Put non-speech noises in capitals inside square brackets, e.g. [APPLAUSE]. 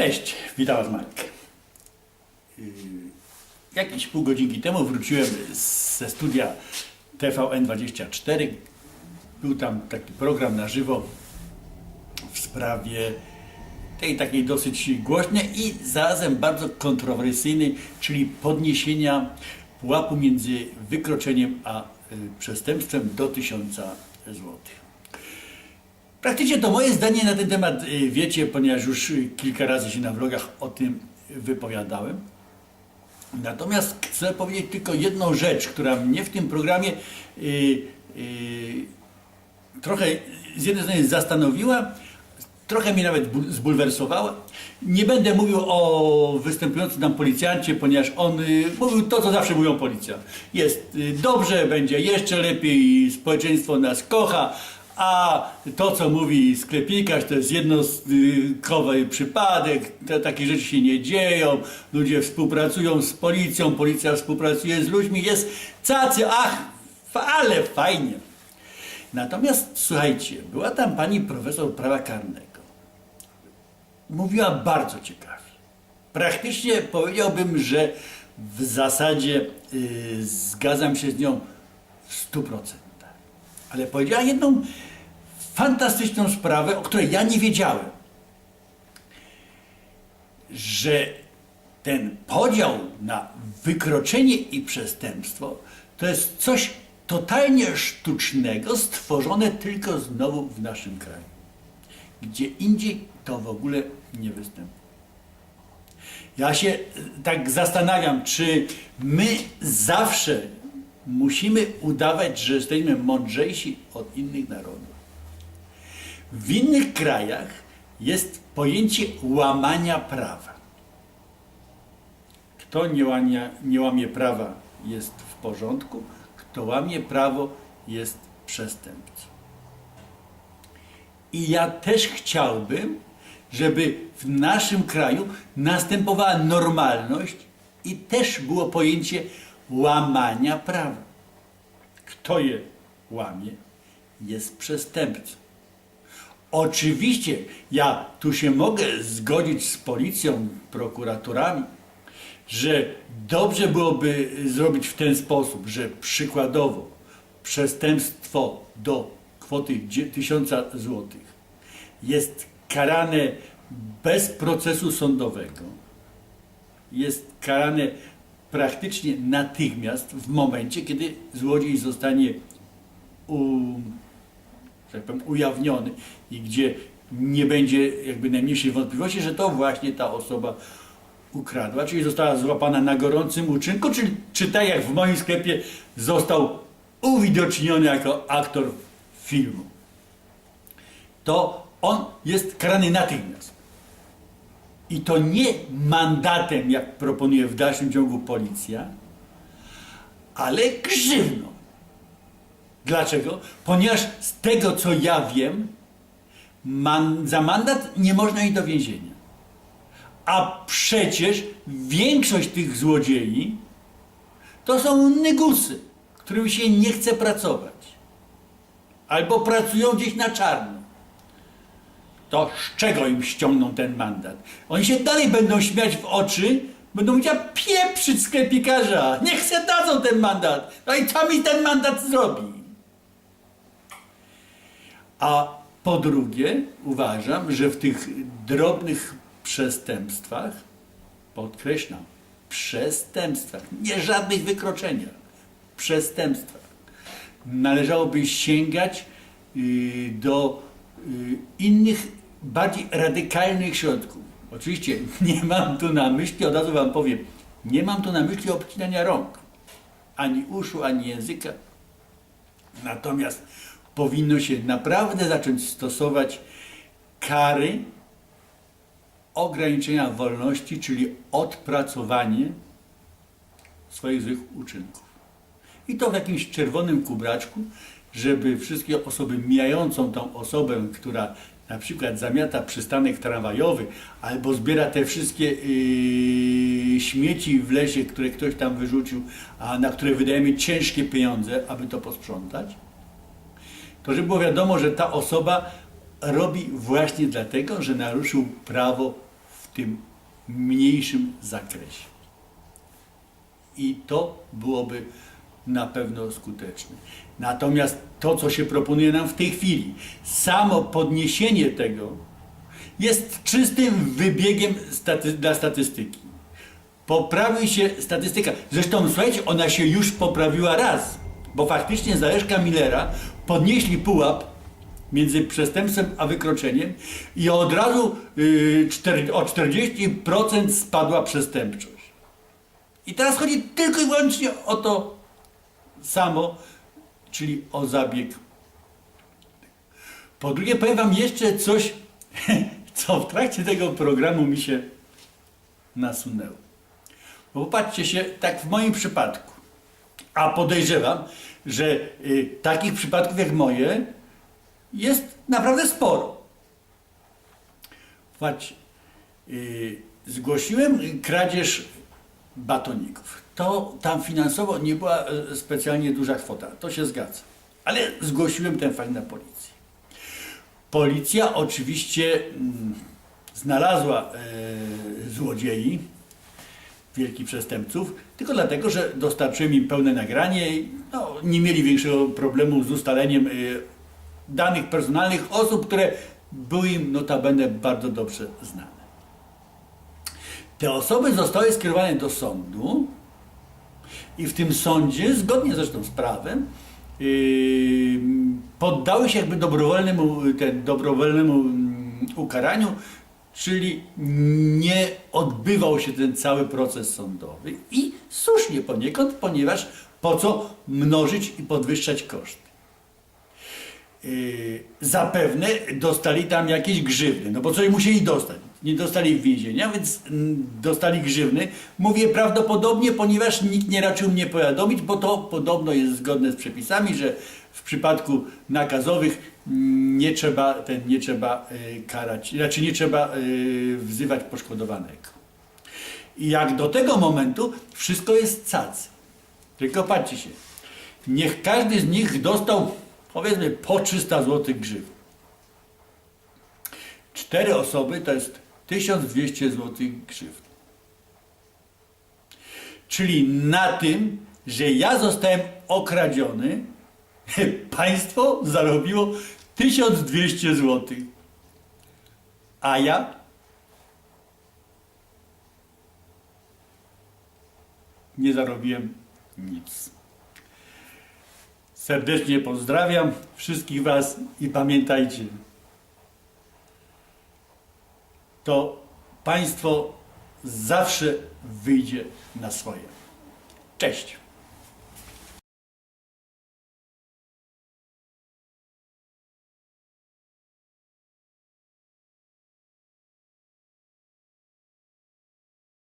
Cześć, witam Was Marek. Yy, Jakieś pół godzinki temu wróciłem ze studia TVN24. Był tam taki program na żywo w sprawie tej takiej dosyć głośnej i zarazem bardzo kontrowersyjnej, czyli podniesienia pułapu między wykroczeniem a y, przestępstwem do 1000 złotych. Praktycznie to moje zdanie na ten temat y, wiecie, ponieważ już y, kilka razy się na vlogach o tym wypowiadałem. Natomiast chcę powiedzieć tylko jedną rzecz, która mnie w tym programie y, trochę z jednej strony zastanowiła, trochę mnie nawet bu- zbulwersowała. Nie będę mówił o występującym tam policjancie, ponieważ on y, mówił to, co zawsze mówią policja. Jest y, dobrze, będzie jeszcze lepiej, społeczeństwo nas kocha, a to, co mówi sklepikarz, to jest jednostkowy przypadek, to, takie rzeczy się nie dzieją, ludzie współpracują z policją, policja współpracuje z ludźmi, jest cacy, ach, ale fajnie. Natomiast słuchajcie, była tam pani profesor prawa karnego. Mówiła bardzo ciekawie. Praktycznie powiedziałbym, że w zasadzie y, zgadzam się z nią w 100%. Ale powiedziała jedną fantastyczną sprawę, o której ja nie wiedziałem. Że ten podział na wykroczenie i przestępstwo to jest coś totalnie sztucznego, stworzone tylko znowu w naszym kraju. Gdzie indziej to w ogóle nie występuje. Ja się e, tak zastanawiam, czy my zawsze musimy udawać, że jesteśmy mądrzejsi od innych narodów. W innych krajach jest pojęcie łamania prawa. Kto nie łamie, nie łamie prawa jest w porządku, kto łamie prawo jest przestępcą. I ja też chciałbym, żeby w naszym kraju następowała normalność i też było pojęcie łamania prawa. Kto je łamie, jest przestępcą. Oczywiście ja tu się mogę zgodzić z policją, prokuratorami, że dobrze byłoby zrobić w ten sposób, że przykładowo przestępstwo do kwoty 1000 zł jest karane bez procesu sądowego, jest karane praktycznie natychmiast w momencie, kiedy złodziej zostanie u, że tak powiem, ujawniony i gdzie nie będzie jakby najmniejszej wątpliwości, że to właśnie ta osoba ukradła, czyli została złapana na gorącym uczynku, czy, czy tak jak w moim sklepie został uwidoczniony jako aktor filmu. To on jest karany natychmiast. I to nie mandatem, jak proponuje w dalszym ciągu policja, ale grzywną. Dlaczego? Ponieważ z tego co ja wiem, man, za mandat nie można iść do więzienia. A przecież większość tych złodziei to są nygusy, którym się nie chce pracować. Albo pracują gdzieś na czarno. To z czego im ściągną ten mandat? Oni się dalej będą śmiać w oczy, będą mówić, a pieprzyć sklepikarza, niech se dadzą ten mandat. No i co mi ten mandat zrobi? A po drugie, uważam, że w tych drobnych przestępstwach, podkreślam, przestępstwach, nie żadnych wykroczeniach, przestępstwach, należałoby sięgać y, do y, innych, bardziej radykalnych środków. Oczywiście nie mam tu na myśli, od razu Wam powiem, nie mam tu na myśli obcinania rąk, ani uszu, ani języka. Natomiast powinno się naprawdę zacząć stosować kary ograniczenia wolności, czyli odpracowanie swoich złych uczynków. I to w jakimś czerwonym kubraczku, żeby wszystkie osoby mijającą tą osobę, która na przykład zamiata przystanek tramwajowy albo zbiera te wszystkie yy, śmieci w lesie, które ktoś tam wyrzucił, a na które wydajemy ciężkie pieniądze, aby to posprzątać, to żeby było wiadomo, że ta osoba robi właśnie dlatego, że naruszył prawo w tym mniejszym zakresie. I to byłoby na pewno skuteczne. Natomiast to, co się proponuje nam w tej chwili, samo podniesienie tego jest czystym wybiegiem staty- dla statystyki. Poprawi się statystyka. Zresztą, słuchajcie, ona się już poprawiła raz, bo faktycznie za Leszka Millera podnieśli pułap między przestępstwem a wykroczeniem i od razu czter- o 40% spadła przestępczość. I teraz chodzi tylko i wyłącznie o to samo, czyli o zabieg. Po drugie, powiem Wam jeszcze coś, [LAUGHS] co w trakcie tego programu mi się nasunęło. Bo popatrzcie się, tak w moim przypadku, a podejrzewam, że y, takich przypadków jak moje jest naprawdę sporo. Patrzcie, y, zgłosiłem kradzież batoników. To tam finansowo nie była e, specjalnie duża kwota, to się zgadza. Ale zgłosiłem ten fakt na policję. Policja oczywiście mm, znalazła e, złodziei, wielkich przestępców, tylko dlatego, że dostarczyłem im pełne nagranie i no, nie mieli większego problemu z ustaleniem e, danych personalnych osób, które były im notabene bardzo dobrze znane. Te osoby zostały skierowane do sądu i w tym sądzie, zgodnie zresztą z prawem, yy, poddały się jakby dobrowolnemu, ten, dobrowolnemu mm, ukaraniu, czyli nie odbywał się ten cały proces sądowy i słusznie poniekąd, ponieważ po co mnożyć i podwyższać koszty. Yy, zapewne dostali tam jakieś grzywny, no bo coś musieli dostać. Nie dostali więzienia, więc mm, dostali grzywny. Mówię prawdopodobnie, ponieważ nikt nie raczył mnie powiadomić, bo to podobno jest zgodne z przepisami, że w przypadku nakazowych mm, nie trzeba, ten, nie trzeba yy, karać, znaczy nie trzeba yy, wzywać poszkodowanego. I jak do tego momentu wszystko jest cacy. Tylko patrzcie się, niech każdy z nich dostał powiedzmy po 300 zł grzyw. Cztery osoby to jest 1200 zł grzyw. Czyli na tym, że ja zostałem okradziony, [LAUGHS] państwo zarobiło 1200 zł. A ja nie zarobiłem nic. Serdecznie pozdrawiam wszystkich Was i pamiętajcie, to państwo zawsze wyjdzie na swoje. Cześć!